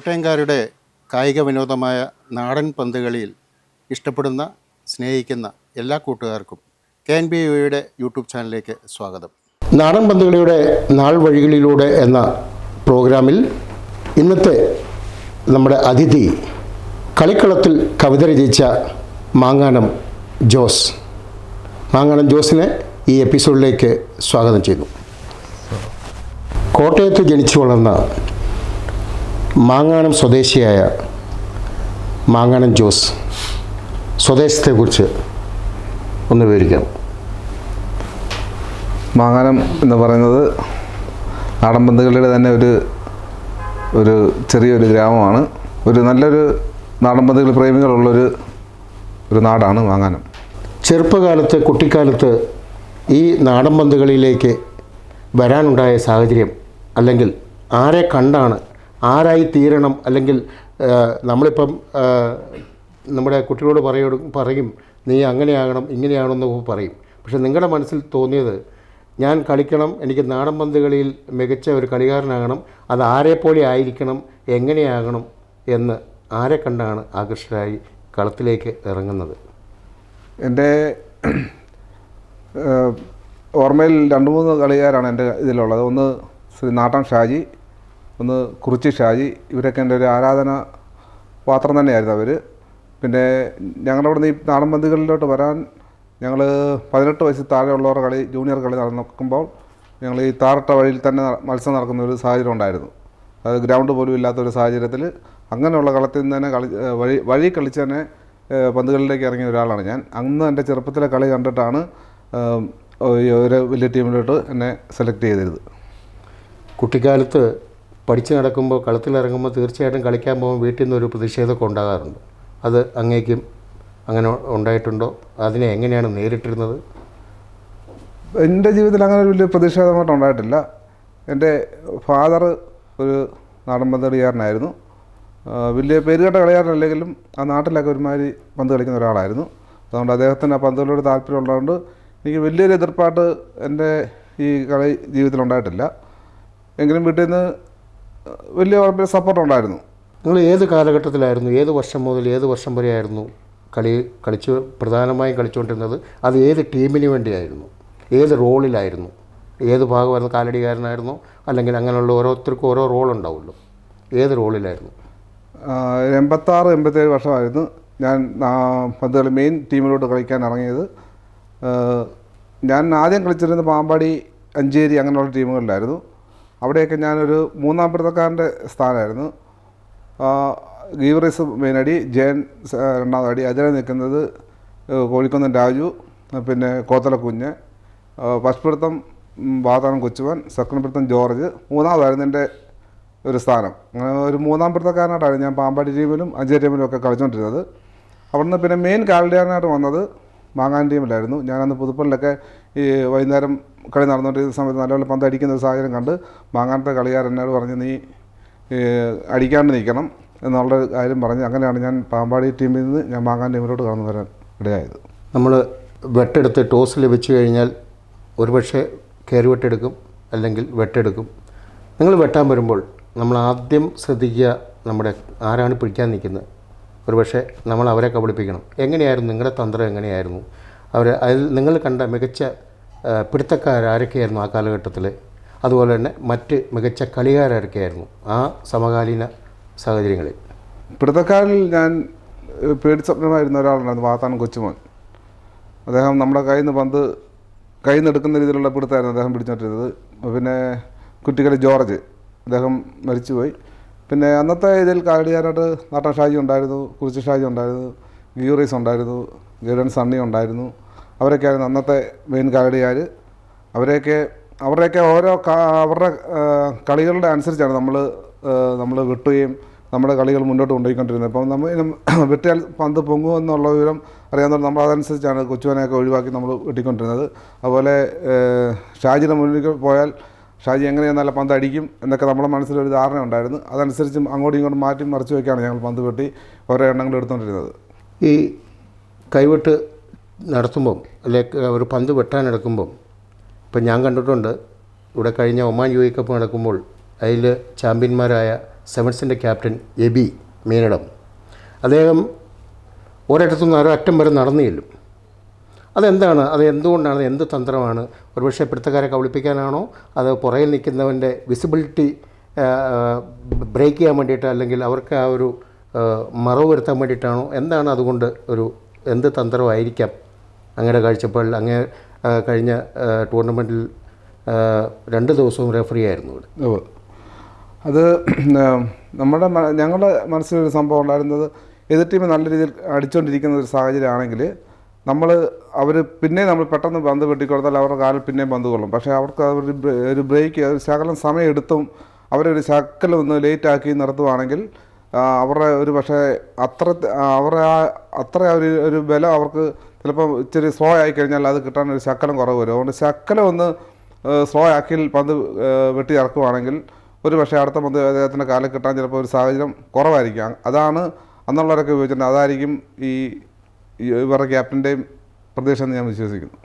കോട്ടയംകാരുടെ കായിക വിനോദമായ നാടൻ പന്തുകളിയിൽ ഇഷ്ടപ്പെടുന്ന സ്നേഹിക്കുന്ന എല്ലാ കൂട്ടുകാർക്കും കെ എൻ ബി യുടെ യൂട്യൂബ് ചാനലിലേക്ക് സ്വാഗതം. നാടൻ പന്തുകളിയുടെ നാൾ വഴികളിലൂടെ എന്ന പ്രോഗ്രാമിൽ ഇന്നത്തെ നമ്മുടെ അതിഥി കളിക്കളത്തിൽ കവിത രചിച്ച മാങ്ങാനം ജോസ്. മാങ്ങാനം ജോസിനെ ഈ എപ്പിസോഡിലേക്ക് സ്വാഗതം ചെയ്തു കോട്ടയത്ത് ജനിച്ചു വളർന്ന മാങ്ങാനം സ്വദേശിയായ മാങ്ങാനം ജോസ് സ്വദേശത്തെക്കുറിച്ച് ഒന്ന് വിവരിക്കാം. മാങ്ങാനം എന്ന് പറയുന്നത് നാടൻപന്തുകളുടെ തന്നെ ഒരു ഒരു ചെറിയൊരു ഗ്രാമമാണ്. ഒരു നല്ലൊരു നാടൻപന്തുകൾ പ്രേമികളുള്ളൊരു ഒരു നാടാണ് മാങ്ങാനം. ചെറുപ്പകാലത്ത് കുട്ടിക്കാലത്ത് ഈ നാടൻപന്തുകളിലേക്ക് വരാനുണ്ടായ സാഹചര്യം അല്ലെങ്കിൽ ആരെ കണ്ടാണ് ആരായി തീരണം അല്ലെങ്കിൽ നമ്മളിപ്പം നമ്മുടെ കുട്ടികളോട് പറയും പറയും നീ അങ്ങനെയാകണം ഇങ്ങനെയാകണം എന്നൊക്കെ പറയും. പക്ഷേ നിങ്ങളുടെ മനസ്സിൽ തോന്നിയത് ഞാൻ കളിക്കണം എനിക്ക് നാടൻ പന്തുകളിൽ മികച്ച ഒരു കളികാരനാകണം അത് ആരെപ്പോലെ ആയിരിക്കണം എങ്ങനെയാകണം എന്ന് ആരെ കണ്ടാണ് ആകർഷകരായി കളത്തിലേക്ക് ഇറങ്ങുന്നത്? എന്റെ ഓർമ്മയിൽ രണ്ട് മൂന്ന് കളിക്കാരാണ് എന്റെ ഇതിലുള്ളത്. ഒന്ന് ശ്രീ നാട്ടം ഷാജി ഒന്ന് കുറിച്ച് ഷാജി ഇവരൊക്കെ എന്റെ ഒരു ആരാധന പാത്രം തന്നെയായിരുന്നു അവർ പിന്നെ ഞങ്ങളുടെ അവിടെ നിന്ന് ഈ നാടൻ പന്തുകളിലോട്ട് വരാൻ ഞങ്ങൾ പതിനെട്ട് വയസ്സിൽ താഴെയുള്ളവരുടെ കളി ജൂനിയർ കളി നടക്കുമ്പോൾ ഞങ്ങൾ ഈ താറട്ട വഴിയിൽ തന്നെ മത്സരം നടക്കുന്ന ഒരു സാഹചര്യം ഉണ്ടായിരുന്നു. അത് ഗ്രൗണ്ട് പോലും ഇല്ലാത്ത ഒരു സാഹചര്യത്തിൽ അങ്ങനെയുള്ള കളത്തിൽ നിന്ന് തന്നെ കളി വഴി വഴി കളിച്ച് തന്നെ പന്തുകളിലേക്ക് ഇറങ്ങിയ ഒരാളാണ് ഞാൻ. അന്ന് എന്റെ ചെറുപ്പത്തിലെ കളി കണ്ടിട്ടാണ് ഒരു വലിയ ടീമിലോട്ട് എന്നെ സെലക്ട് ചെയ്തിരുന്നത്. കുട്ടിക്കാലത്ത് പഠിച്ചു നടക്കുമ്പോൾ കളത്തിലിറങ്ങുമ്പോൾ തീർച്ചയായിട്ടും കളിക്കാൻ പോകുമ്പോൾ വീട്ടിൽ നിന്നൊരു പ്രതിഷേധമൊക്കെ ഉണ്ടാകാറുണ്ട്. അത് അങ്ങേക്കും അങ്ങനെ ഉണ്ടായിട്ടുണ്ടോ? അതിനെ എങ്ങനെയാണ് നേരിട്ടിരുന്നത്? എന്റെ ജീവിതത്തിൽ അങ്ങനെ വലിയ പ്രതിഷേധമായിട്ട് ഉണ്ടായിട്ടില്ല. എന്റെ ഫാദർ ഒരു നാടൻ പന്ത് കളിക്കാരനായിരുന്നു വലിയ പേരുകേട്ട കളിക്കാരനല്ലെങ്കിലും ആ നാട്ടിലൊക്കെ ഒരുമാതിരി പന്ത് കളിക്കുന്ന ഒരാളായിരുന്നു. അതുകൊണ്ട് അദ്ദേഹത്തിന് ആ പന്തുകളോട് താല്പര്യമുള്ളതുകൊണ്ട് എനിക്ക് വലിയൊരു എതിർപ്പായിട്ട് എന്റെ ഈ കളി ജീവിതത്തിൽ ഉണ്ടായിട്ടില്ല. എങ്കിലും വീട്ടിൽ നിന്ന് വലിയ കുഴപ്പമില്ല സപ്പോർട്ട് ഉണ്ടായിരുന്നു നിങ്ങൾ ഏത് കാലഘട്ടത്തിലായിരുന്നു ഏത് വർഷം മുതൽ ഏത് വർഷം വരെയായിരുന്നു കളി കളിച്ച് പ്രധാനമായും കളിച്ചുകൊണ്ടിരുന്നത്? അത് ഏത് ടീമിന് വേണ്ടിയായിരുന്നു? ഏത് റോളിലായിരുന്നു? ഏത് ഭാഗമായിരുന്നു കാലടികാരനായിരുന്നു? അല്ലെങ്കിൽ അങ്ങനെയുള്ള ഓരോരുത്തർക്കും ഓരോ റോൾ ഉണ്ടാവുമല്ലോ ഏത് റോളിലായിരുന്നു? എൺപത്താറ് എൺപത്തേഴ് വർഷമായിരുന്നു ഞാൻ പന്തുകളി പന്ത് കളി മെയിൻ ടീമിലോട്ട് കളിക്കാൻ ഇറങ്ങിയത്. ഞാൻ ആദ്യം കളിച്ചിരുന്നത് പാമ്പാടി അഞ്ചേരി അങ്ങനെയുള്ള ടീമുകളിലായിരുന്നു അവിടെയൊക്കെ ഞാനൊരു മൂന്നാം പ്രതക്കാരന്റെ സ്ഥാനമായിരുന്നു. ഗീവറീസ് മെയിൻ അടി ജയൻ രണ്ടാമതടി രണ്ടാമത് അടി നിൽക്കുന്നത് കോഴിക്കുന്നൻ രാജു പിന്നെ കോത്തലക്കുഞ്ഞ് കുഞ്ഞ് പശുപിടുത്തം വാതാനം കൊച്ചുവൻ സെക്കൻഡ് ജോർജ് മൂന്നാമതായിരുന്നു എന്റെ ഒരു സ്ഥാനം. അങ്ങനെ ഒരു മൂന്നാം പ്രതക്കാരനായിട്ടാണ് ഞാൻ പാമ്പാടി ടീമിലും അഞ്ചേരി ടീമിലും ഒക്കെ കളിച്ചുകൊണ്ടിരുന്നത്. അവിടുന്ന് പിന്നെ മെയിൻ കാലടിയാനായിട്ട് വന്നത് മാങ്ങാൻ ടീമിലായിരുന്നു. ഞാനന്ന് പുതുപ്പള്ളിലൊക്കെ ഈ വൈകുന്നേരം കളി നടന്നുകൊണ്ടിരുന്ന സമയത്ത് നല്ലപോലെ പന്ത് അടിക്കുന്ന ഒരു സാഹചര്യം കണ്ട് മാങ്ങാനത്തെ കളിക്കാരൻ എന്നോട് പറഞ്ഞ് നീ അടിക്കാണ്ട് നിൽക്കണം എന്നുള്ള കാര്യം പറഞ്ഞ് അങ്ങനെയാണ് ഞാൻ പാമ്പാടി ടീമിൽ നിന്ന് ഞാൻ മാങ്ങാൻ ടീമിലോട്ട് കടന്നു വരാൻ ഇടയായത്. നമ്മൾ വെട്ടെടുത്ത് ടോസ് ലഭിച്ചു കഴിഞ്ഞാൽ ഒരുപക്ഷെ കയറി വെട്ടെടുക്കും അല്ലെങ്കിൽ വെട്ടെടുക്കും. നിങ്ങൾ വെട്ടാൻ വരുമ്പോൾ നമ്മൾ ആദ്യം ശ്രദ്ധിക്കുക നമ്മുടെ ആരാണ് പിടിക്കാൻ നിൽക്കുന്നത്. ഒരുപക്ഷെ നമ്മൾ അവരെ കബളിപ്പിക്കണം. എങ്ങനെയായിരുന്നു? നിങ്ങളുടെ തന്ത്രം എങ്ങനെയായിരുന്നു? അവർ അതിൽ നിങ്ങൾ കണ്ട മികച്ച ആ, പിടുത്തക്കാരാരൊക്കെയായിരുന്നു ആ കാലഘട്ടത്തിൽ അതുപോലെ തന്നെ മറ്റ് മികച്ച കളികാരൊക്കെയായിരുന്നു ആ സമകാലീന സാഹചര്യങ്ങളിൽ. പിടുത്തക്കാരിൽ ഞാൻ പേടി പേടിസ്വപ്നമായിരുന്ന ഒരാളുണ്ടായിരുന്നു വാത്താനം കൊച്ചുമോൻ. അദ്ദേഹം നമ്മുടെ കയ്യിൽ നിന്ന് പന്ത് കയ്യിൽ നിന്ന് എടുക്കുന്ന രീതിയിലുള്ള പിടുത്തായിരുന്നു അദ്ദേഹം പിടിച്ചോണ്ടിരുന്നത് പിന്നെ കുട്ടികളി ജോർജ് അദ്ദേഹം മരിച്ചുപോയി. പിന്നെ അന്നത്തെ ഇതിൽ കാലടിയാനായിട്ട് നാട്ടൻ ഷാജി ഉണ്ടായിരുന്നു കുറിച്ച് ഷാജി ഉണ്ടായിരുന്നു ഗീറീസ് ഉണ്ടായിരുന്നു ഗരുഡൻ സണ്ണി ഉണ്ടായിരുന്നു. അവരൊക്കെയായിരുന്നു അന്നത്തെ മെയിൻ കാലടിയാർ അവരെയൊക്കെ അവരുടെയൊക്കെ ഓരോ അവരുടെ കളികളുടെ അനുസരിച്ചാണ് നമ്മൾ നമ്മൾ വെട്ടുകയും നമ്മുടെ കളികൾ മുന്നോട്ട് കൊണ്ടുപോയിക്കൊണ്ടിരുന്നത്. അപ്പം നമ്മൾ വെട്ടിയാൽ പന്ത് പൊങ്ങും എന്നുള്ള വിവരം അറിയാവുന്നവർ നമ്മൾ അതനുസരിച്ചാണ് കൊച്ചുവനെയൊക്കെ ഒഴിവാക്കി നമ്മൾ വെട്ടിക്കൊണ്ടിരുന്നത്. അതുപോലെ ഷാജിയുടെ മുന്നിൽ പോയാൽ ഷാജി എങ്ങനെയാണ് നല്ല പന്ത് അടിക്കും എന്നൊക്കെ നമ്മുടെ മനസ്സിലൊരു ധാരണ ഉണ്ടായിരുന്നു. അതനുസരിച്ച് അങ്ങോട്ടും ഇങ്ങോട്ടും മാറ്റി മറിച്ച് വയ്ക്കാണ് ഞങ്ങൾ പന്ത് വെട്ടി ഓരോ എണ്ണങ്ങൾ എടുത്തുകൊണ്ടിരുന്നത്. ഈ കൈവിട്ട് നടത്തുമ്പം അല്ലെങ്കിൽ ഒരു പന്ത് വെട്ടാൻ എടുക്കുമ്പം ഇപ്പം ഞാൻ കണ്ടിട്ടുണ്ട് ഇവിടെ കഴിഞ്ഞ ഒമാൻ യു എ കപ്പ് നടക്കുമ്പോൾ അതിൽ ചാമ്പ്യന്മാരായ സെവൻസിന്റെ ക്യാപ്റ്റൻ എബി മീനടം അദ്ദേഹം ഒരിടത്തുനിന്ന് ഒരറ്റം വരെ നടന്നു ചെല്ലും അതെന്താണ്? അത് എന്തുകൊണ്ടാണ്? എന്ത് തന്ത്രമാണ്? ഒരുപക്ഷെ പിടുത്തക്കാരെ കബളിപ്പിക്കാനാണോ? അത് പുറകിൽ നിൽക്കുന്നവന്റെ വിസിബിലിറ്റി ബ്രേക്ക് ചെയ്യാൻ വേണ്ടിയിട്ട് അല്ലെങ്കിൽ അവർക്ക് ആ ഒരു മറവ് വരുത്താൻ വേണ്ടിയിട്ടാണോ? എന്താണ് അതുകൊണ്ട് ഒരു എന്ത് തന്ത്രമായിരിക്കാം? അങ്ങയുടെ കാഴ്ചപ്പാടിൽ അങ്ങേ കഴിഞ്ഞ ടൂർണമെന്റിൽ രണ്ട് ദിവസവും റെഫറി ആയിരുന്നു ഇവിടെ. അത് നമ്മുടെ ഞങ്ങളുടെ മനസ്സിലൊരു സംഭവം ഉണ്ടായിരുന്നത് എതിർ ടീം നല്ല രീതിയിൽ അടിച്ചുകൊണ്ടിരിക്കുന്ന ഒരു സാഹചര്യമാണെങ്കിൽ നമ്മൾ അവർ പിന്നെ നമ്മൾ പെട്ടെന്ന് പന്ത് വെട്ടിക്കൊടുത്താൽ അവരുടെ കാലിൽ പിന്നെയും പന്ത് കൊള്ളും. പക്ഷേ അവർക്ക് അവർ ഒരു ബ്രേക്ക് ഒരു ശകലം സമയം എടുത്തും അവരൊരു ശക്കലം ഒന്ന് ലേറ്റ് ആക്കി നിർത്തുവാണെങ്കിൽ അവരുടെ ഒരു പക്ഷേ അത്ര അവരുടെ ആ അത്ര ഒരു ഒരു ബലം അവർക്ക് ചിലപ്പോൾ ഇച്ചിരി സ്ലോ ആയി കഴിഞ്ഞാൽ അത് കിട്ടാൻ ഒരു ശക്കലം കുറവ് വരും. അതുകൊണ്ട് ശക്കലം ഒന്ന് സ്ലോ ആക്കി പന്ത് വെട്ടി ഇറക്കുവാണെങ്കിൽ ഒരു പക്ഷേ അടുത്ത പന്ത് അദ്ദേഹത്തിന്റെ കാലിൽ കിട്ടാൻ ചിലപ്പോൾ ഒരു സാഹചര്യം കുറവായിരിക്കാം. അതാണ് അന്നുള്ളവരൊക്കെ ഉപയോഗിച്ചിട്ടുണ്ട് അതായിരിക്കും ഈ ഈ ഇവരുടെ ക്യാപ്റ്റന്റെയും പ്രതീക്ഷ എന്ന് ഞാൻ വിശ്വസിക്കുന്നു.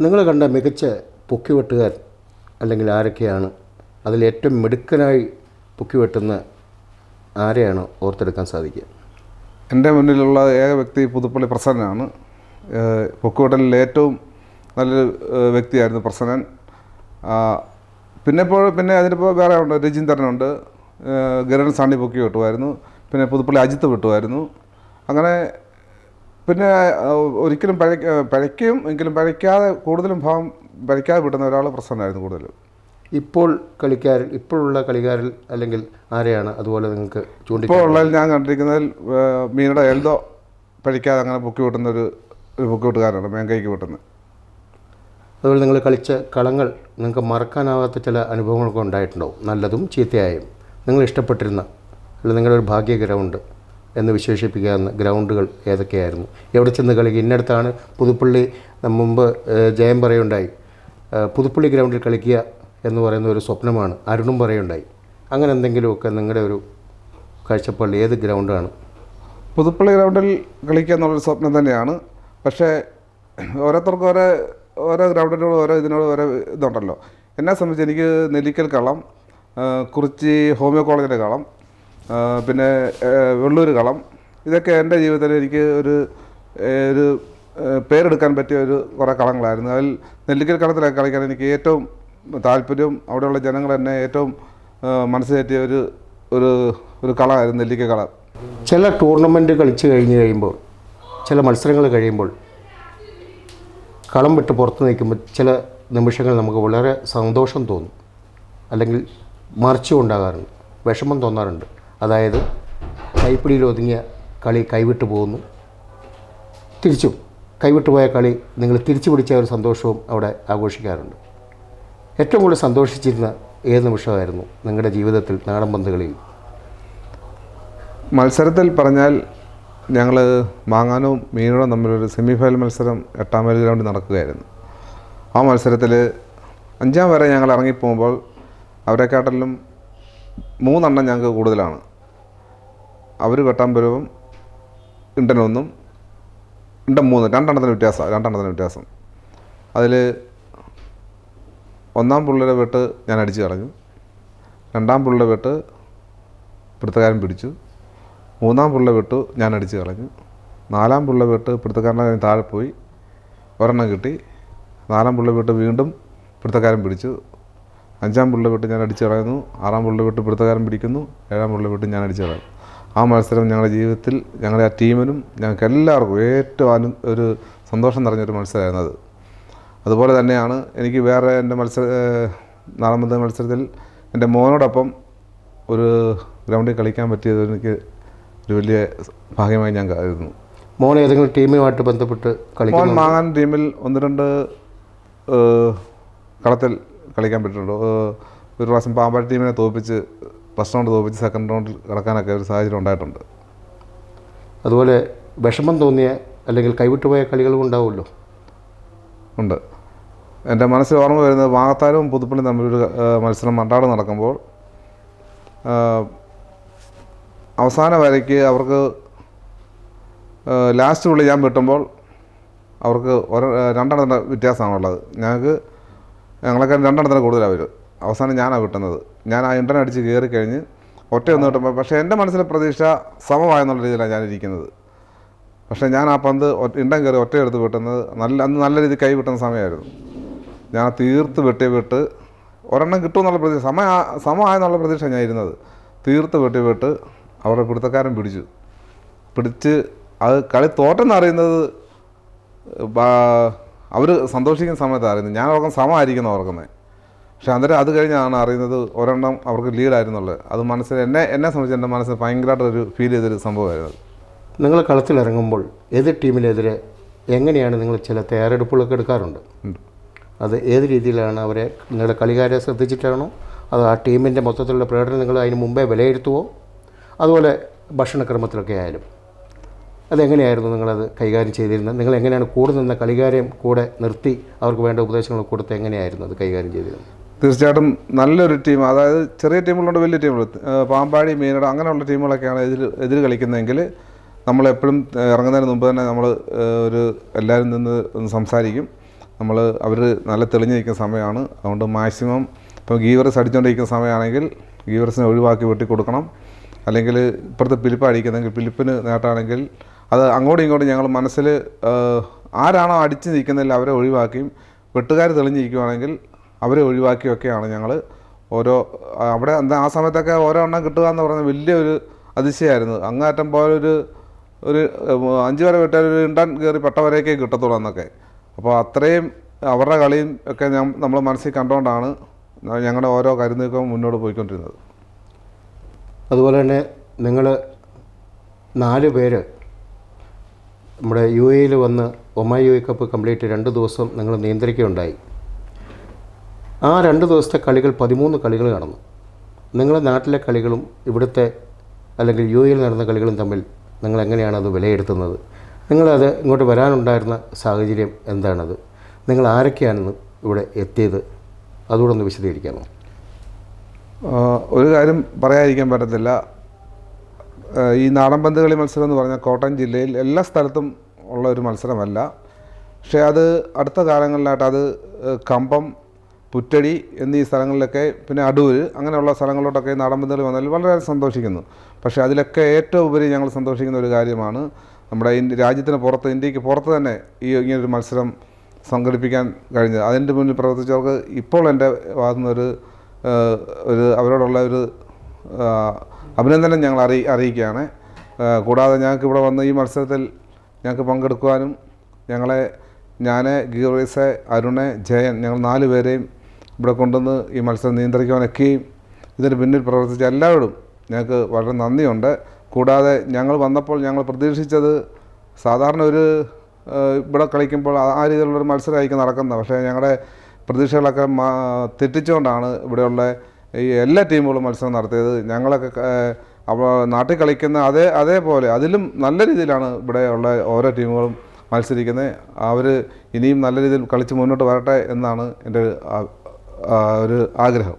നിങ്ങൾ കണ്ട മികച്ച പൊക്കിവെട്ടുകാർ അല്ലെങ്കിൽ ആരൊക്കെയാണ്? അതിൽ ഏറ്റവും മിടുക്കനായി പൊക്കിവെട്ടുന്ന ആരെയാണ് ഓർത്തെടുക്കാൻ സാധിക്കുക? എന്റെ മുന്നിലുള്ള ഏക വ്യക്തി പുതുപ്പള്ളി പ്രസന്നനാണ്. പൊക്കുവട്ടലിൽ ഏറ്റവും നല്ലൊരു വ്യക്തിയായിരുന്നു പ്രസന്നൻ. പിന്നെ ഇപ്പോൾ പിന്നെ അതിനിപ്പോൾ വേറെ ഉണ്ട് രജീന്ദ്രനുണ്ട്. ഗരുഡൻ സാണ്ടി പൊക്കി വിട്ടുമായിരുന്നു. പിന്നെ പുതുപ്പള്ളി അജിത്ത് വിട്ടുമായിരുന്നു. അങ്ങനെ പിന്നെ ഒരിക്കലും പഴ പഴയ്ക്കും എങ്കിലും പഴയ്ക്കാതെ കൂടുതലും ഭാവം പഴയ്ക്കാതെ വിട്ടുന്ന ഒരാൾ പ്രസന്നനായിരുന്നു കൂടുതലും. ഇപ്പോൾ കളിക്കാരിൽ ഇപ്പോഴുള്ള കളിക്കാരിൽ അല്ലെങ്കിൽ ആരെയാണ് അതുപോലെ നിങ്ങൾക്ക് ഇപ്പോൾ ചൂണ്ടിക്കാണുന്നത് ഉള്ളതിൽ ഞാൻ കണ്ടിരിക്കുന്നതിൽ മീനയുടെ എൽദോ പഴിക്കാതെ അങ്ങനെ പൊക്കി വിട്ടുന്ന ഒരു ഒരു പൊക്കി വിട്ടുകാരാണ് മേങ്കൈക്ക് വിട്ടുന്നത്. അതുപോലെ നിങ്ങൾ കളിച്ച കളങ്ങൾ നിങ്ങൾക്ക് മറക്കാനാവാത്ത ചില അനുഭവങ്ങളൊക്കെ ഉണ്ടായിട്ടുണ്ടാവും. നല്ലതും ചീത്തയായും. നിങ്ങൾ ഇഷ്ടപ്പെട്ടിരുന്ന അല്ലെങ്കിൽ നിങ്ങളുടെ ഒരു ഭാഗ്യ ഗ്രൗണ്ട് എന്ന് വിശേഷിപ്പിക്കാവുന്ന ഗ്രൗണ്ടുകൾ ഏതൊക്കെയായിരുന്നു? എവിടെ ചെന്ന് കളിക്കുക ഇന്നടത്താണ് പുതുപ്പള്ളി മുമ്പ് ജയം പറയുണ്ടായി. പുതുപ്പള്ളി ഗ്രൗണ്ടിൽ കളിക്കുക എന്ന് പറയുന്ന ഒരു സ്വപ്നമാണ്. അരുണും പറയുണ്ടായി. അങ്ങനെ എന്തെങ്കിലുമൊക്കെ നിങ്ങളുടെ ഒരു കാഴ്ചപ്പാടിൽ ഏത് ഗ്രൗണ്ടാണ്? പുതുപ്പള്ളി ഗ്രൗണ്ടിൽ കളിക്കുക എന്നുള്ളൊരു സ്വപ്നം തന്നെയാണ്. പക്ഷേ ഓരോരുത്തർക്കും ഓരോ ഓരോ ഗ്രൗണ്ടിനോട് ഓരോ ഇതിനോട് ഓരോ ഇതുണ്ടല്ലോ. എന്നെ സംബന്ധിച്ച് എനിക്ക് നെല്ലിക്കൽ കളം കുറിച്ചി ഹോമിയോ കോളേജിന്റെ കളം പിന്നെ വെള്ളൂർ കളം ഇതൊക്കെ എന്റെ ജീവിതത്തിൽ എനിക്ക് ഒരു ഒരു പേരെടുക്കാൻ പറ്റിയ ഒരു കുറേ കളങ്ങളായിരുന്നു. അതിൽ നെല്ലിക്കൽ കളത്തിലൊക്കെ കളിക്കാൻ എനിക്ക് ഏറ്റവും താല്പര്യം അവിടെയുള്ള ജനങ്ങൾ എന്നെ ഏറ്റവും മനസ്സിലേറ്റിയ ഒരു ഒരു ഒരു കളമായിരുന്നു നെല്ലിക്ക കള. ചില ടൂർണമെന്റ് കളിച്ച് കഴിഞ്ഞ് കഴിയുമ്പോൾ ചില മത്സരങ്ങൾ കഴിയുമ്പോൾ കളം വിട്ട് പുറത്ത് നിൽക്കുമ്പോൾ ചില നിമിഷങ്ങൾ നമുക്ക് വളരെ സന്തോഷം തോന്നും. അല്ലെങ്കിൽ മറിച്ചും ഉണ്ടാകാറുണ്ട്. വിഷമം തോന്നാറുണ്ട്. അതായത് കൈപ്പിടിയിൽ ഒതുങ്ങിയ കളി കൈവിട്ട് പോകുന്നു. തിരിച്ചും കൈവിട്ട് പോയ കളി നിങ്ങൾ തിരിച്ചു പിടിച്ച ഒരു സന്തോഷവും അവിടെ ആഘോഷിക്കാറുണ്ട്. ഏറ്റവും കൂടുതൽ സന്തോഷിച്ചിരുന്ന ഏത് നിമിഷമായിരുന്നു നിങ്ങളുടെ ജീവിതത്തിൽ നാടൻ പന്ത് കളിയിൽ മത്സരത്തിൽ പറഞ്ഞാൽ ഞങ്ങൾ മാങ്ങാനും മീനോടും തമ്മിലൊരു സെമി ഫൈനൽ മത്സരം എട്ടാം വരെ ഗ്രൗണ്ടിൽ നടക്കുകയായിരുന്നു. ആ മത്സരത്തിൽ അഞ്ചാം വരെ ഞങ്ങൾ ഇറങ്ങിപ്പോകുമ്പോൾ അവരെക്കാട്ടിലും മൂന്നെണ്ണം ഞങ്ങൾക്ക് കൂടുതലാണ്. അവർ വെട്ടാൻ ഇണ്ടനൊന്നും ഒന്നും മൂന്ന് രണ്ടെണ്ണത്തിന് വ്യത്യാസം രണ്ടെണ്ണത്തിന് വ്യത്യാസം. അതിൽ ഒന്നാം പുള്ളിയുടെ വെട്ട് ഞാൻ അടിച്ചു കളഞ്ഞു. രണ്ടാം പുള്ളിയുടെ വെട്ട് പിടുത്തക്കാരൻ പിടിച്ചു. മൂന്നാം പുള്ള വിട്ടു ഞാൻ അടിച്ചു കളഞ്ഞു. നാലാം പുള്ള വിട്ട് പിടുത്തക്കാരനെ കഴിഞ്ഞ് താഴെ പോയി. ഒരെണ്ണം കിട്ടി. നാലാം പുള്ള വിട്ട് വീണ്ടും പിടുത്തക്കാരൻ പിടിച്ചു. അഞ്ചാം പുള്ള വിട്ട് ഞാൻ അടിച്ചു കളയുന്നു. ആറാം പുള്ള വിട്ട് പിടുത്തക്കാരൻ പിടിക്കുന്നു. ഏഴാം പുള്ള വിട്ട് ഞാൻ അടിച്ചു കളയുന്നു ആ മത്സരം ഞങ്ങളുടെ ജീവിതത്തിൽ ഞങ്ങളുടെ ആ ടീമിനും ഞങ്ങൾക്ക് എല്ലാവർക്കും ഏറ്റവും ഒരു സന്തോഷം നിറഞ്ഞൊരു മത്സരമായിരുന്നു അത്. അതുപോലെ തന്നെയാണ് എനിക്ക് വേറെ എന്റെ മത്സര നാളമ്പന്ത മത്സരത്തിൽ എന്റെ മോനോടൊപ്പം ഒരു ഗ്രൗണ്ടിൽ കളിക്കാൻ പറ്റിയത് എനിക്ക് ഒരു വലിയ ഭാഗ്യമായി ഞാൻ കരുതുന്നു. മോൻ ഏതെങ്കിലും ടീമുമായിട്ട് ബന്ധപ്പെട്ട് മോൻ കളിക്കുന്നു മാങ്ങാൻ ടീമിൽ ഒന്ന് രണ്ട് കളത്തിൽ കളിക്കാൻ പറ്റിയിട്ടുണ്ട്. ഒരു പ്രാവശ്യം പാമ്പാടി ടീമിനെ തോൽപ്പിച്ച് ഫസ്റ്റ് റൗണ്ട് തോൽപ്പിച്ച് സെക്കൻഡ് റൗണ്ടിൽ കിടക്കാനൊക്കെ ഒരു സാഹചര്യം ഉണ്ടായിട്ടുണ്ട്. അതുപോലെ വിഷമം തോന്നിയ അല്ലെങ്കിൽ കൈവിട്ടുപോയ കളികളും ഉണ്ടാവുമല്ലോ? ഉണ്ട്. എന്റെ മനസ്സിൽ ഓർമ്മ വരുന്നത് വാഗത്താരവും പുതുപ്പള്ളി തമ്മിലൊരു മത്സരം മണ്ടാട് നടക്കുമ്പോൾ അവസാന വരയ്ക്ക് അവർക്ക് ലാസ്റ്റ് പുള്ളി ഞാൻ വെട്ടുമ്പോൾ അവർക്ക് ഒരു രണ്ടെണ്ണത്തിന്റെ വ്യത്യാസമാണുള്ളത്. ഞങ്ങൾക്ക് ഞങ്ങളൊക്കെ രണ്ടെണ്ണത്തിന് കൂടുതലാണ് വരും അവസാനം ഞാനാണ് വിട്ടുന്നത്. ഞാൻ ആ ഇന്റർനെറ്റ് അടിച്ച് കയറി കഴിഞ്ഞ് ഒറ്റയൊന്നും കിട്ടുമ്പോൾ പക്ഷേ എന്റെ മനസ്സിലെ പ്രതീക്ഷ സമമായെന്നുള്ള രീതിയിലാണ് ഞാനിരിക്കുന്നത് പക്ഷേ ഞാൻ ആ പന്ത് ഇണ്ടം കയറി ഒറ്റയെടുത്ത് വിട്ടുന്നത് നല്ല അന്ന് നല്ല രീതിയിൽ കൈ വിട്ടുന്ന സമയമായിരുന്നു. ഞാൻ തീർത്ത് വെട്ടി വിട്ട് ഒരെണ്ണം കിട്ടുമെന്നുള്ള പ്രതീക്ഷ സമ സമമായെന്നുള്ള പ്രതീക്ഷ ഞാൻ ഇരുന്നത്. തീർത്ത് വെട്ടി വിട്ട് അവരുടെ പിടുത്തക്കാരൻ പിടിച്ചു. പിടിച്ച് അത് കളി തോറ്റെന്നറിയുന്നത് അവർ സന്തോഷിക്കുന്ന സമയത്ത് അറിയുന്നത്. ഞാൻ ഓർക്കുന്ന സമമായിരിക്കുന്നു ഓർക്കുന്നത് പക്ഷെ അന്നേരം അത് കഴിഞ്ഞാണ് അറിയുന്നത് ഒരെണ്ണം അവർക്ക് ലീഡായിരുന്നുള്ളത് അത് മനസ്സിൽ എന്നെ എന്നെ സംബന്ധിച്ച് എന്റെ മനസ്സിൽ ഭയങ്കരമായിട്ടൊരു ഫീൽ ചെയ്തൊരു സംഭവമായിരുന്നു. നിങ്ങൾ കളത്തിലിറങ്ങുമ്പോൾ ഏത് ടീമിനെതിരെ എങ്ങനെയാണ് നിങ്ങൾ ചില തയ്യാറെടുപ്പുകളൊക്കെ എടുക്കാറുണ്ട്. അത് ഏത് രീതിയിലാണ് അവരെ നിങ്ങളുടെ കളിക്കാരെ ശ്രദ്ധിച്ചിട്ടാണോ? അത് ആ ടീമിന്റെ മൊത്തത്തിലുള്ള പ്രകടനം നിങ്ങൾ അതിന് മുമ്പേ വിലയിരുത്തുവോ? അതുപോലെ ഭക്ഷണക്രമത്തിലൊക്കെ ആയാലും. അതെങ്ങനെയായിരുന്നു നിങ്ങളത് കൈകാര്യം ചെയ്തിരുന്നത്? നിങ്ങൾ എങ്ങനെയാണ് കൂടെ നിന്ന കളിക്കാരെയും കൂടെ നിർത്തി അവർക്ക് വേണ്ട ഉപദേശങ്ങൾ കൊടുത്ത് എങ്ങനെയായിരുന്നു അത് കൈകാര്യം ചെയ്തിരുന്നത്? തീർച്ചയായിട്ടും നല്ലൊരു ടീം അതായത് ചെറിയ ടീമുകളുണ്ട് വലിയ ടീമുകൾ. പാമ്പാടി മീനട അങ്ങനെയുള്ള ടീമുകളൊക്കെയാണ് എതിർ എതിർ കളിക്കുന്നതെങ്കിൽ നമ്മളെപ്പോഴും ഇറങ്ങുന്നതിന് മുമ്പ് തന്നെ നമ്മൾ ഒരു എല്ലാവരും നിന്ന് സംസാരിക്കും. നമ്മൾ അവർ നല്ല തെളിഞ്ഞ് നിൽക്കുന്ന സമയമാണ്. അതുകൊണ്ട് മാക്സിമം ഇപ്പോൾ ഗീവറസ് അടിച്ചുകൊണ്ടിരിക്കുന്ന സമയമാണെങ്കിൽ ഗീവറസിനെ ഒഴിവാക്കി വെട്ടി കൊടുക്കണം. അല്ലെങ്കിൽ ഇപ്പുറത്തെ പിലിപ്പ് അടിക്കുന്നെങ്കിൽ പിലിപ്പിന് നേട്ടാണെങ്കിൽ അത് അങ്ങോട്ടും ഇങ്ങോട്ടും ഞങ്ങൾ മനസ്സിൽ ആരാണോ അടിച്ച് നിൽക്കുന്നതിൽ അവരെ ഒഴിവാക്കിയും വെട്ടുകാർ തെളിഞ്ഞിരിക്കുവാണെങ്കിൽ അവരെ ഒഴിവാക്കിയൊക്കെയാണ് ഞങ്ങൾ ഓരോ അവിടെ എന്താ ആ സമയത്തൊക്കെ ഓരോ എണ്ണം കിട്ടുക എന്ന് പറഞ്ഞാൽ വലിയൊരു അതിശയമായിരുന്നു അങ്ങേറ്റം പോലൊരു ഒരു ഒരു അഞ്ച് വരെ വെട്ടാൽ ഒരു ഇണ്ടാൻ കയറി പെട്ടവരേക്കേ കിട്ടത്തുള്ളൂ എന്നൊക്കെ അപ്പോൾ അത്രയും അവരുടെ കളിയും ഒക്കെ നമ്മൾ മനസ്സിൽ കണ്ടുകൊണ്ടാണ് ഞങ്ങളുടെ ഓരോ കരുനീക്കവും മുന്നോട്ട് പോയിക്കൊണ്ടിരുന്നത്. അതുപോലെ തന്നെ നിങ്ങൾ നാല് പേര് നമ്മുടെ യു എയിൽ വന്ന് ഒമാ യു എ കപ്പ് കംപ്ലീറ്റ് രണ്ട് ദിവസം നിങ്ങൾ നിയന്ത്രിക്കുകയുണ്ടായി. ആ രണ്ട് ദിവസത്തെ കളികൾ പതിമൂന്ന് കളികൾ നടന്നു. നിങ്ങളുടെ നാട്ടിലെ കളികളും ഇവിടുത്തെ അല്ലെങ്കിൽ യു എയിൽ നടന്ന കളികളും തമ്മിൽ നിങ്ങൾ എങ്ങനെയാണ് അത് വിലയിരുത്തുന്നത്? നിങ്ങളത് ഇങ്ങോട്ട് വരാനുണ്ടായിരുന്ന സാഹചര്യം എന്താണത്? നിങ്ങൾ ആരൊക്കെയാണെന്ന് ഇവിടെ എത്തിയത്? അതുകൂടെ ഒന്ന് വിശദീകരിക്കാമോ? ഒരു കാര്യം പറയാതിരിക്കാൻ പറ്റത്തില്ല. ഈ നാടൻ പന്ത് മത്സരം എന്ന് പറഞ്ഞാൽ കോട്ടയം ജില്ലയിൽ എല്ലാ സ്ഥലത്തും ഉള്ള ഒരു മത്സരമല്ല. പക്ഷേ അത് അടുത്ത കാലങ്ങളിലായിട്ട് അത് കമ്പം പുറ്റടി എന്നീ സ്ഥലങ്ങളിലൊക്കെ പിന്നെ അടൂർ അങ്ങനെയുള്ള സ്ഥലങ്ങളിലോട്ടൊക്കെ നാടൻ പന്ത് വന്നാൽ വളരെ സന്തോഷിക്കുന്നു. പക്ഷേ അതിലൊക്കെ ഏറ്റവും ഉപരി ഞങ്ങൾ സന്തോഷിക്കുന്ന ഒരു കാര്യമാണ് നമ്മുടെ രാജ്യത്തിന് പുറത്ത് ഇന്ത്യയ്ക്ക് പുറത്ത് തന്നെ ഈ ഇങ്ങനൊരു മത്സരം സംഘടിപ്പിക്കാൻ കഴിഞ്ഞത്. അതിന്റെ മുന്നിൽ പ്രവർത്തിച്ചവർക്ക് ഇപ്പോൾ എന്റെ ഭാഗത്തു നിന്നൊരു ഒരു അവരോടുള്ള ഒരു അഭിനന്ദനം ഞങ്ങൾ അറിയി അറിയിക്കുകയാണ്. കൂടാതെ ഞങ്ങൾക്ക് ഇവിടെ വന്ന് ഈ മത്സരത്തിൽ ഞങ്ങൾക്ക് പങ്കെടുക്കുവാനും ഞങ്ങളെ ഞാൻ ഗീറീസ് അരുണ് ജയൻ ഞങ്ങൾ നാല് പേരെയും ഇവിടെ കൊണ്ടുവന്ന് ഈ മത്സരം നിയന്ത്രിക്കുവാനൊക്കെയും ഇതിന് പിന്നിൽ പ്രവർത്തിച്ച എല്ലാവരും ഞങ്ങൾക്ക് വളരെ നന്ദിയുണ്ട്. കൂടാതെ ഞങ്ങൾ വന്നപ്പോൾ ഞങ്ങൾ പ്രതീക്ഷിച്ചത് സാധാരണ ഒരു ഇവിടെ കളിക്കുമ്പോൾ ആ രീതിയിലുള്ളൊരു മത്സരമായിരിക്കും നടക്കുന്നത്. പക്ഷേ ഞങ്ങളുടെ പ്രതീക്ഷകളൊക്കെ തെറ്റിച്ചുകൊണ്ടാണ് ഇവിടെയുള്ള ഈ എല്ലാ ടീമുകളും മത്സരം നടത്തിയത്. ഞങ്ങളൊക്കെ അപ്പോൾ നാട്ടിൽ കളിക്കുന്ന അതേ അതേപോലെ അതിലും നല്ല രീതിയിലാണ് ഇവിടെയുള്ള ഓരോ ടീമുകളും മത്സരിക്കുന്നത്. അവർ ഇനിയും നല്ല രീതിയിൽ കളിച്ച് മുന്നോട്ട് വരട്ടെ എന്നാണ് എന്റെ ഒരു ആഗ്രഹം.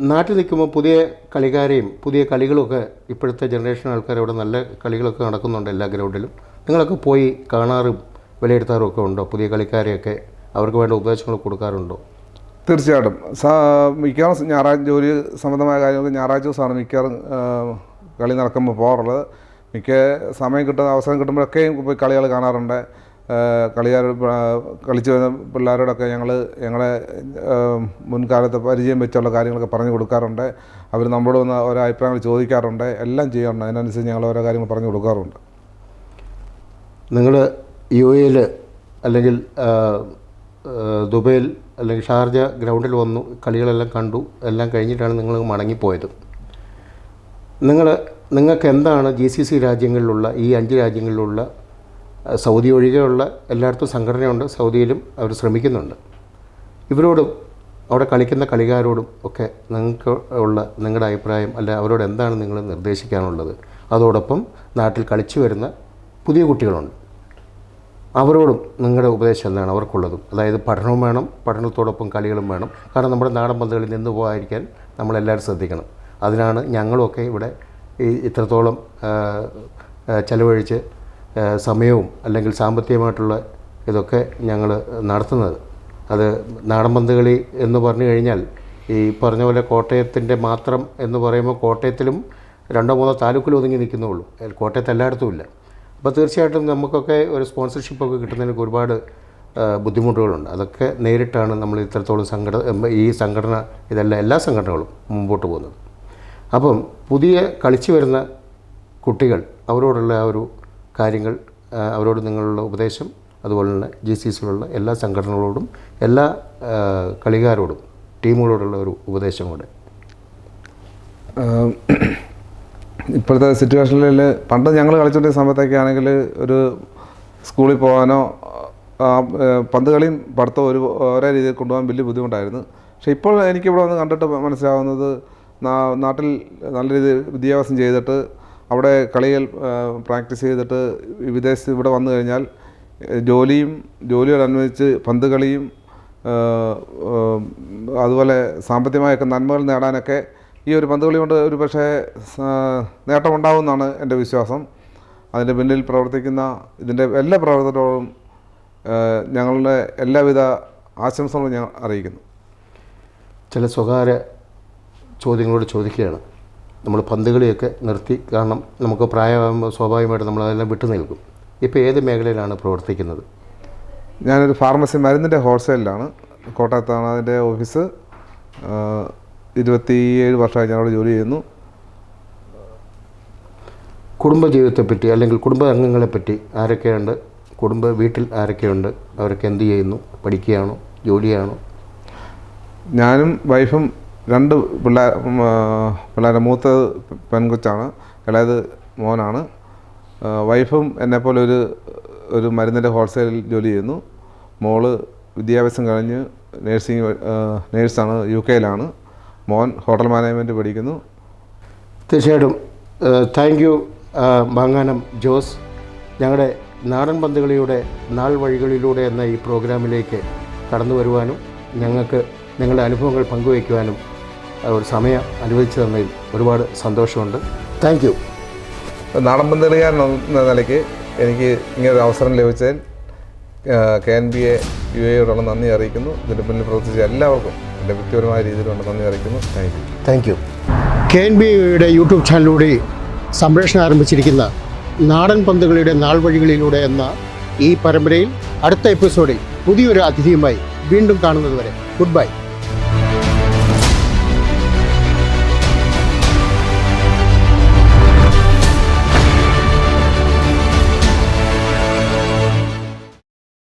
നാട്ടിൽ നിൽക്കുമ്പോൾ പുതിയ കളിക്കാരെയും പുതിയ കളികളൊക്കെ ഇപ്പോഴത്തെ ജനറേഷൻ ആൾക്കാർ ഇവിടെ നല്ല കളികളൊക്കെ നടക്കുന്നുണ്ട് എല്ലാ ഗ്രൗണ്ടിലും. നിങ്ങളൊക്കെ പോയി കാണാറും വിലയിരുത്താറും ഒക്കെ ഉണ്ടോ? പുതിയ കളിക്കാരെയൊക്കെ അവർക്ക് വേണ്ട ഉപദേശങ്ങൾ കൊടുക്കാറുണ്ടോ? തീർച്ചയായിട്ടും. മിക്കവാറും ഞായറാഴ്ച ജോലി സംബന്ധമായ കാര്യങ്ങൾക്ക് ഞായറാഴ്ച ദിവസമാണ് മിക്കവാറും കളി നടക്കുമ്പോൾ പോകാറുള്ളത്. മിക്ക സമയം കിട്ടുന്ന അവസരം കിട്ടുമ്പോഴൊക്കെയും പോയി കളികൾ കാണാറുണ്ട്. ആ, കളിച്ചു വരുന്ന പിള്ളേരോടൊക്കെ ഞങ്ങൾ ഞങ്ങളെ മുൻകാലത്തെ പരിചയം വെച്ചുള്ള കാര്യങ്ങളൊക്കെ പറഞ്ഞു കൊടുക്കാറുണ്ട്. അവർ നമ്മളോട് വന്ന് ഓരോ അഭിപ്രായങ്ങൾ ചോദിക്കാറുണ്ട്. എല്ലാം ചെയ്യാറുണ്ട്. അതിനനുസരിച്ച് ഞങ്ങൾ ഓരോ കാര്യങ്ങൾ പറഞ്ഞു കൊടുക്കാറുണ്ട്. നിങ്ങൾ യു എയിൽ അല്ലെങ്കിൽ ദുബൈയിൽ അല്ലെങ്കിൽ ഷാർജ ഗ്രൗണ്ടിൽ വന്നു കളികളെല്ലാം കണ്ടു എല്ലാം കഴിഞ്ഞിട്ടാണ് നിങ്ങൾ മടങ്ങിപ്പോയത്. നിങ്ങൾ നിങ്ങൾക്ക് എന്താണ് ജി സി സി രാജ്യങ്ങളിലുള്ള ഈ അഞ്ച് രാജ്യങ്ങളിലുള്ള സൗദി ഒഴികെയുള്ള എല്ലായിടത്തും സംഘടനയുണ്ട്. സൗദിയിലും അവർ ശ്രമിക്കുന്നുണ്ട്. ഇവരോടും അവിടെ കളിക്കുന്ന കളിക്കാരോടും ഒക്കെ നിങ്ങൾക്ക് ഉള്ള നിങ്ങളുടെ അഭിപ്രായം അല്ല അവരോട് എന്താണ് നിങ്ങൾ നിർദ്ദേശിക്കാനുള്ളത്? അതോടൊപ്പം നാട്ടിൽ കളിച്ചു വരുന്ന പുതിയ കുട്ടികളുണ്ട്. അവരോടും നിങ്ങളുടെ ഉപദേശം എന്താണ്? അവർക്കുള്ളതും. അതായത് പഠനവും വേണം പഠനത്തോടൊപ്പം കളികളും വേണം. കാരണം നമ്മുടെ നാടൻ പന്തുകളിൽ നിന്ന് പോകാതിരിക്കാൻ നമ്മളെല്ലാവരും ശ്രദ്ധിക്കണം. അതിനാണ് ഞങ്ങളുമൊക്കെ ഇവിടെ ഈ ഇത്രത്തോളം ചെലവഴിച്ച് സമയവും അല്ലെങ്കിൽ സാമ്പത്തികമായിട്ടുള്ള ഇതൊക്കെ ഞങ്ങൾ നടത്തുന്നത്. അത് നാടൻ കളി എന്ന് പറഞ്ഞു കഴിഞ്ഞാൽ ഈ പറഞ്ഞ പോലെ കോട്ടയത്തിന്റെ മാത്രം എന്ന് പറയുമ്പോൾ കോട്ടയത്തിലും രണ്ടോ മൂന്നോ താലൂക്കിൽ ഒതുങ്ങി നിൽക്കുന്നുള്ളൂ. കോട്ടയത്ത് എല്ലായിടത്തും ഇല്ല. അപ്പോൾ തീർച്ചയായിട്ടും നമുക്കൊക്കെ ഒരു സ്പോൺസർഷിപ്പൊക്കെ കിട്ടുന്നതിന് ഒരുപാട് ബുദ്ധിമുട്ടുകളുണ്ട്. അതൊക്കെ നേരിട്ടാണ് നമ്മൾ ഇത്രത്തോളം സംഘടന ഈ സംഘടന ഇതെല്ലാം എല്ലാ സംഘടനകളും മുമ്പോട്ട് പോകുന്നത്. അപ്പം പുതിയ കളിച്ചു വരുന്ന കുട്ടികൾ അവരോടുള്ള ആ ഒരു കാര്യങ്ങൾ അവരോട് നിങ്ങളുള്ള ഉപദേശം അതുപോലെ തന്നെ ജി സി സിയിലുള്ള എല്ലാ സംഘടനകളോടും എല്ലാ കളികാരോടും ടീമുകളോടുള്ള ഒരു ഉപദേശം കൂടെ. ഇപ്പോഴത്തെ സിറ്റുവേഷനിൽ പണ്ട് ഞങ്ങൾ കളിച്ചുകൊണ്ടിരുന്ന സമയത്തൊക്കെ ആണെങ്കിൽ ഒരു സ്കൂളിൽ പോകാനോ പന്ത് കളിയും പഠിത്തവും ഒരു ഒരേ രീതിയിൽ കൊണ്ടുപോകാൻ വലിയ ബുദ്ധിമുട്ടായിരുന്നു. പക്ഷേ ഇപ്പോൾ എനിക്കിവിടെ വന്ന് കണ്ടിട്ട് മനസ്സിലാവുന്നത് നാട്ടിൽ നല്ല രീതിയിൽ വിദ്യാഭ്യാസം ചെയ്തിട്ട് അവിടെ കളികൾ പ്രാക്ടീസ് ചെയ്തിട്ട് വിദേശത്ത് ഇവിടെ വന്നു കഴിഞ്ഞാൽ ജോലിയും ജോലിയോടനുബന്ധിച്ച് പന്ത് കളിയും അതുപോലെ സാമ്പത്തികമായൊക്കെ നന്മകൾ നേടാനൊക്കെ ഈ ഒരു പന്തുകളി കൊണ്ട് ഒരു പക്ഷേ നേട്ടമുണ്ടാവുമെന്നാണ് എന്റെ വിശ്വാസം. അതിന്റെ പിന്നിൽ പ്രവർത്തിക്കുന്ന ഇതിന്റെ എല്ലാ പ്രവർത്തനങ്ങളും ഞങ്ങളുടെ എല്ലാവിധ ആശംസകളും ഞാൻ അറിയിക്കുന്നു. ചില സ്വകാര്യ ചോദ്യങ്ങളോട് ചോദിക്കുകയാണ്. നമ്മൾ പന്തുകളിയൊക്കെ നിർത്തി കാരണം നമുക്ക് പ്രായമാകുമ്പോൾ സ്വാഭാവികമായിട്ട് നമ്മളതെല്ലാം വിട്ടു നിൽക്കും. ഇപ്പോൾ ഏത് മേഖലയിലാണ് പ്രവർത്തിക്കുന്നത്? ഞാനൊരു ഫാർമസി മരുന്നിന്റെ ഹോൾസെയിലാണ്. കോട്ടയത്താണ് അതിന്റെ ഓഫീസ്. ഇരുപത്തിയേഴ് വർഷമായി ഞാനവിടെ ജോലി ചെയ്യുന്നു. കുടുംബജീവിതത്തെപ്പറ്റി അല്ലെങ്കിൽ കുടുംബ അംഗങ്ങളെപ്പറ്റി ആരൊക്കെയുണ്ട്? കുടുംബ വീട്ടിൽ ആരൊക്കെയുണ്ട്? അവരൊക്കെ എന്ത് ചെയ്യുന്നു? പഠിക്കുകയാണോ? ജോലിയാണോ? ഞാനും വൈഫും രണ്ട് പിള്ളേർ പിള്ളേരെ മൂത്ത പെൺകൊച്ചാണ്. ഇളയത് മോനാണ്. വൈഫും എന്നെപ്പോലെ ഒരു ഒരു മരുന്നിന്റെ ഹോൾസെയിൽ ജോലി ചെയ്യുന്നു. മോൾ വിദ്യാഭ്യാസം കഴിഞ്ഞ് നേഴ്സിംഗ് നേഴ്സാണ് യു കെയിലാണ്. മോൻ ഹോട്ടൽ മാനേജ്മെന്റ് പഠിക്കുന്നു. തീർച്ചയായിട്ടും താങ്ക് യു മാങ്ങാനം ജോസ്. ഞങ്ങളുടെ നാടൻ പന്തുകളിയുടെ നാൾ വഴികളിലൂടെ എന്ന ഈ പ്രോഗ്രാമിലേക്ക് കടന്നു വരുവാനും ഞങ്ങൾക്ക് നിങ്ങളുടെ അനുഭവങ്ങൾ പങ്കുവയ്ക്കുവാനും ഒരു സമയം അനുവദിച്ചു തന്നതിൽ ഒരുപാട് സന്തോഷമുണ്ട്. താങ്ക് യു നാടൻ പന്തലുകാരൻ എന്ന നിലയ്ക്ക് എനിക്ക് ഇങ്ങനൊരു അവസരം ലഭിച്ചതിൽ K N B A U എയോടുള്ള നന്ദി അറിയിക്കുന്നു. ഇതിന്റെ പിന്നിൽ പ്രവർത്തിച്ച എല്ലാവർക്കും എന്റെ വ്യക്തിപരമായ രീതിയിലുള്ള നന്ദി അറിയിക്കുന്നു. Thank you thank you K N B എയുടെ യൂട്യൂബ് ചാനലിലൂടെ സംപ്രേഷണം ആരംഭിച്ചിരിക്കുന്ന നാടൻ പന്തുകളിയുടെ നാൾ വഴികളിലൂടെ എന്ന ഈ പരമ്പരയിൽ അടുത്ത എപ്പിസോഡിൽ പുതിയൊരു അതിഥിയുമായി വീണ്ടും കാണുന്നതുവരെ ഗുഡ് ബൈ.